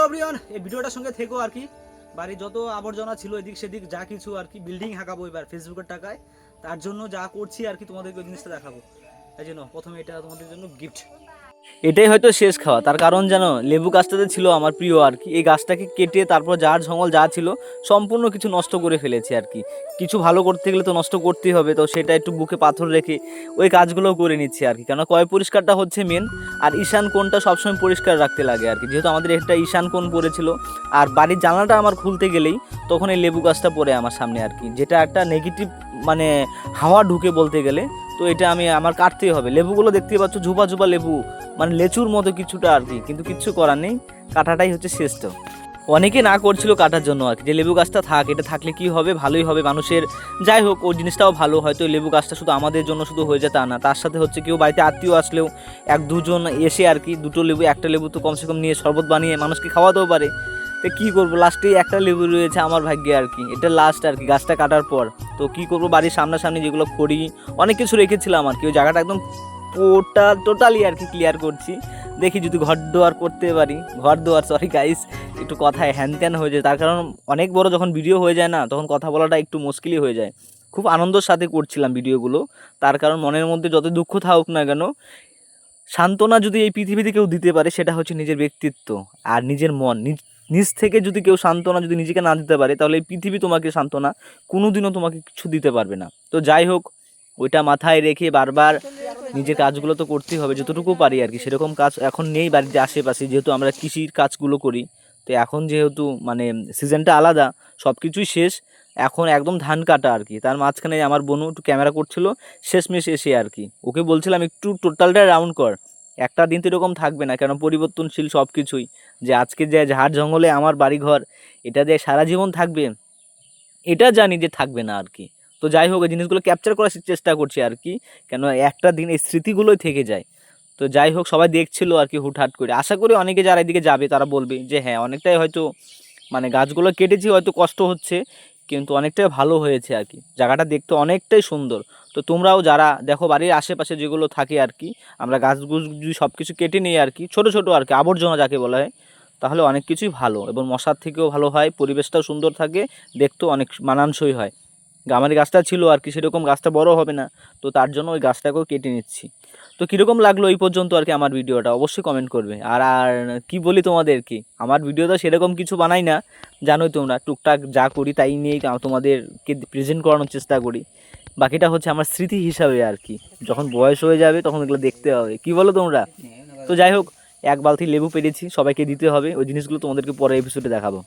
Hello প্রিয়ন এই ভিডিওটার সঙ্গে থেকো আর কি। বাড়ির যত আবর্জনা ছিল এদিক সেদিক যা কিছু আর কি বিল্ডিং হাঁকাবো এবার ফেসবুকের টাকায়, তার জন্য যা করছি আর কি তোমাদেরকে ওই জিনিসটা দেখাবো। তাই জন্য প্রথমে এটা তোমাদের জন্য গিফট এটাই হয়তো শেষ খাওয়া। তার কারণ যেন লেবু গাছটাতে ছিল আমার প্রিয় আর কি। এই গাছটাকে কেটে তারপর যার ঝঙ্গল যা ছিল, সম্পূর্ণ কিছু নষ্ট করে ফেলেছে আর কি। কিছু ভালো করতে গেলে তো নষ্ট করতেই হবে, তো সেটা একটু বুকে পাথর রেখে ওই কাজগুলোও করে নিচ্ছি আর কি। কেন কয় পরিষ্কারটা হচ্ছে মেন আর ঈশান কোণটা সবসময় পরিষ্কার রাখতে লাগে আর কি। যেহেতু আমাদের একটা ঈশান কোণ পড়েছিল, আর বাড়ির জানালাটা আমার খুলতে গেলেই তখন এই লেবু গাছটা পড়ে আমার সামনে আর কি। যেটা একটা নেগেটিভ মানে হাওয়া ঢুকে বলতে গেলে তো এটা আমি, আমার কাটতেই হবে। লেবুগুলো দেখতেই পাচ্ছ, ঝুপা ঝুপা লেবু মানে লেচুর মতো কিছুটা আর কি, কিন্তু কিচ্ছু করার নেই। কাটাটাই হচ্ছে শ্রেষ্ঠ। অনেকে না করছিল কাটার জন্য আর কি, যে লেবু গাছটা থাক, এটা থাকলে কি হবে, ভালোই হবে মানুষের। যাই হোক ওই জিনিসটাও ভালো, হয়তো লেবু গাছটা শুধু আমাদের জন্য শুধু হয়ে যায় তা না। তার সাথে হচ্ছে কেউ বাড়িতে আত্মীয় আসলেও এক দুজন এসে আর কি, দুটো লেবু, একটা লেবু তো কমসে কম নিয়ে শরবত বানিয়ে মানুষকে খাওয়াতেও পারে। তো কী করব? লাস্টে একটা লেবু রয়েছে আমার ভাগ্যে আর কি। এটা লাস্ট আর কি, গাছটা কাটার পর। তো কি করব, বাড়ির সামনাসামনি যেগুলো করি, অনেক কিছু রেখেছিলাম আর কি। ওই জায়গাটা একদম টোটাল টোটালি আর কি ক্লিয়ার করছি। দেখি যদি ঘর দোয়ার করতে পারি। ঘর দোয়ার সরি গাইস একটু কথায় হ্যান ত্যান হয়ে যায়। তার কারণ অনেক বড় যখন ভিডিও হয়ে যায় না, তখন কথা বলাটা একটু মুশকিলই হয়ে যায়। খুব আনন্দের সাথে করছিলাম ভিডিওগুলো তার কারণ মনের মধ্যে যত দুঃখ থাকুক না কেন, সান্ত্বনা যদি এই পৃথিবীতে কেউ দিতে পারে, সেটা হচ্ছে নিজের ব্যক্তিত্ব আর নিজের মন। নিজ থেকে যদি কেউ সান্ত্বনা যদি নিজেকে না দিতে পারে, তাহলে এই পৃথিবী তোমাকে সান্ত্বনা কোনোদিনও তোমাকে কিছু দিতে পারবে না। তো যাই হোক, ওইটা মাথায় রেখে বারবার নিজের কাজগুলো তো করতেই হবে, যতটুকু পারি আর কি। সেরকম কাজ এখন নেই বাড়িতে আশেপাশে, যেহেতু আমরা কৃষির কাজগুলো করি, তো এখন যেহেতু মানে সিজনটা আলাদা সব কিছুই শেষ, এখন একদম ধান কাটা আর কি। তার মাঝখানে আমার বোনও একটু ক্যামেরা করছিল, শেষমেশ এসে আর কি। ওকে বলছিলাম, একটু টোটালটা রাউন্ড কর, একটা দিন তো এরকম থাকবে না, কেন পরিবর্তনশীল সব কিছুই যে আজকে যে ঝাড় জঙ্গলে আমার বাড়িঘর, এটা যে সারা জীবন থাকবে? এটা জানি যে থাকবে না আর কি। তো যাই হোক, এই জিনিসগুলো ক্যাপচার করার চেষ্টা করছি আর কি, কেন একটা দিন এই স্মৃতিগুলোই থেকে যায়। তো যাই হোক, সবাই দেখছিল আর কি হুটহাট করে। আশা করি অনেকে যারা এদিকে যাবে, তারা বলবে যে হ্যাঁ অনেকটাই হয়তো মানে গাছগুলো কেটেছি, হয়তো কষ্ট হচ্ছে, কিন্তু অনেকটাই ভালো হয়েছে আর কি। জায়গাটা দেখতে অনেকটাই সুন্দর। তো তোমরাও যারা, দেখো বাড়ির আশেপাশে যেগুলো থাকে আর কি, আমরা গাছগুছ যদি সব কিছু কেটে নিই আর কি, ছোটো ছোটো আর কি, আবর্জনা যাকে বলা হয়, তাহলে অনেক কিছুই ভালো এবং মশার থেকেও ভালো হয়, পরিবেশটাও সুন্দর থাকে, দেখতেও অনেক মানানসই হয়। আমার গাছটা ছিল আর কি, সেরকম গাছটা বড় হবে না, তো তার জন্য ওই গাছটাকেও কেটে নিচ্ছি। তো কীরকম লাগল এই পর্যন্ত আর কি আমার ভিডিওটা, অবশ্যই কমেন্ট করবে। আর আর কি বলি তোমাদের কি, আমার ভিডিও তো সেরকম কিছু বানাই না, জানোই তোমরা, টুকটাক যা করি তাই নিয়েই তোমাদেরকে প্রেজেন্ট করানোর চেষ্টা করি। বাকিটা হচ্ছে আমার স্মৃতি হিসাবে আর কি। যখন বয়স হয়ে যাবে তখন এগুলো দেখতে হবে। কি বলো তোমরা? তো যাই হোক, এক বালতি লেবু পেরেছি, সবাইকে দিতে হবে। ওই জিনিসগুলো তোমাদেরকে পরে এপিসোডে দেখাবো।